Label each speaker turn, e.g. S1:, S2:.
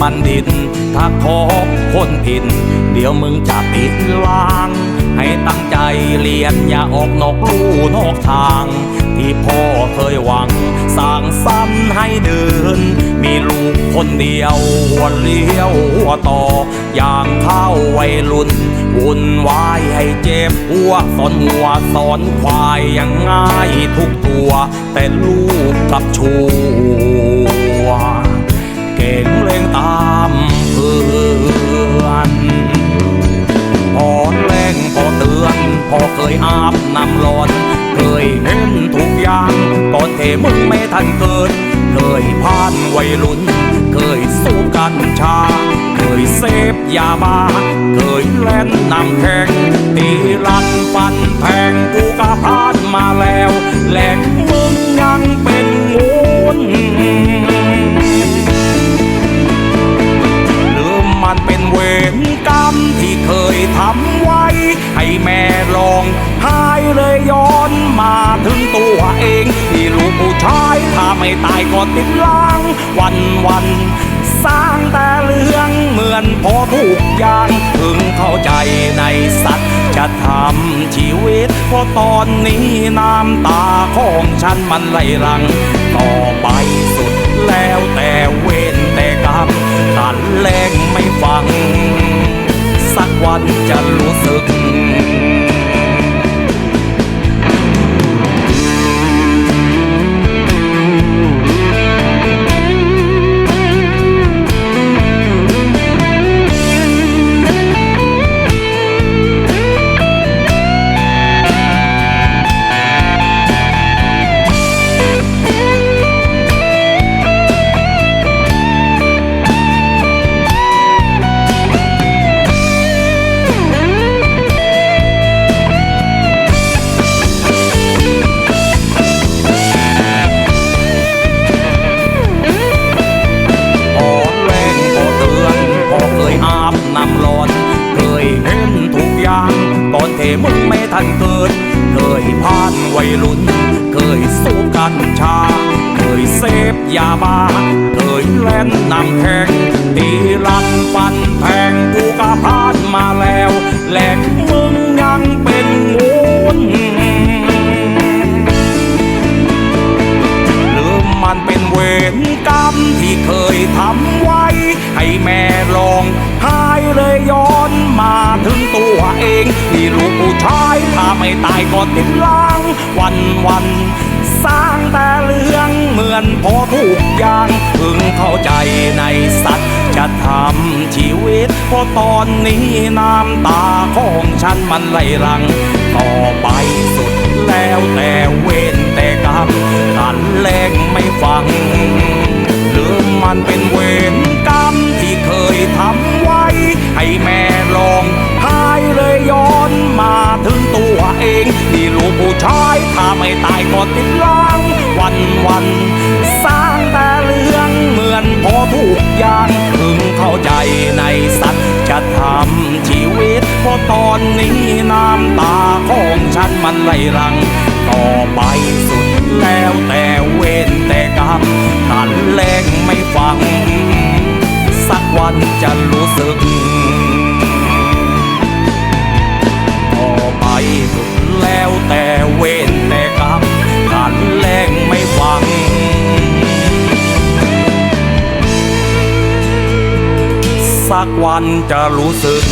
S1: บัณฑิต ถ้าคบคนผิด เดี๋ยวมึงจะติดลาง ให้ตั้งใจเรียนอย่าออกนอกลู่นอกทาง ที่พ่อเคยหวังสร้างสรรค์ให้เดิน มีลูกคนเดียวหัวเลี้ยวหัวต่อ อย่างเข้าวัยรุ่นวุ่นวายให้เจ็บหัวสอนหัวสอนควายย่างง่ายทุกตัว แต่ลูกกับชัว เก่งเล่งตามเพื่อนพอแรงพอเตือน พอเคยอาบน้ำร้อน เคยเห็นทุกอย่างตอนเทมึงไม่ทันเกิด เคยผ่านวัยรุ่น เคยสู้กันชา เคยเสพยาบ้า เคยเล่นน้ำแข็งตีรัน ตัวเองที่ลูกผู้ชายถ้าไม่ตายก็ติดล้าง วันวันสร้างแต่เรื่องเหมือนพอทุกอย่างถึงเข้าใจในสัตว์จะทำชีวิตเพราะตอนนี้น้ำตาของฉันมันไหลรัง ต่อไปสุดแล้วแต่เวรแต่กรรมขันแรงไม่ฟัง สักวันจะรู้สึก มึงไม่ทันเกิด เคยผ่านวัยรุ่น เคยสู้กันชา เคยเสพยาบ้า เคยเล่นน้ำแข็งตีลันฟันแทงกูก็ผ่านมาแล้วแหลกมึงยังเป็นงูนหรือมันเป็นเวรกรรมที่เคยทำไว้ ให้แม่ลองหายเลยย้อนมาถึงตัวเองที่ลูกผู้ ไม่ตายก็ติดล้าง วันวันสร้างแต่เรื่องเหมือนพอทุกอย่างพึงเข้าใจในสัตว์จะทำชีวิตเพราะตอนนี้น้ำตาของฉันมันไหลรังต่อไปสุ ชายถ้าไม่ตายก็ติดล้างวันวันสร้างแต่เรื่องเหมือนพอทุกอย่างถึงเข้าใจในสัตว์จะทำชีวิตเพราะตอนนี้น้ำตาของฉันมันไหลรัง ต่อไปสุดแล้วแต่เวรแต่ สักวันจะรู้สึก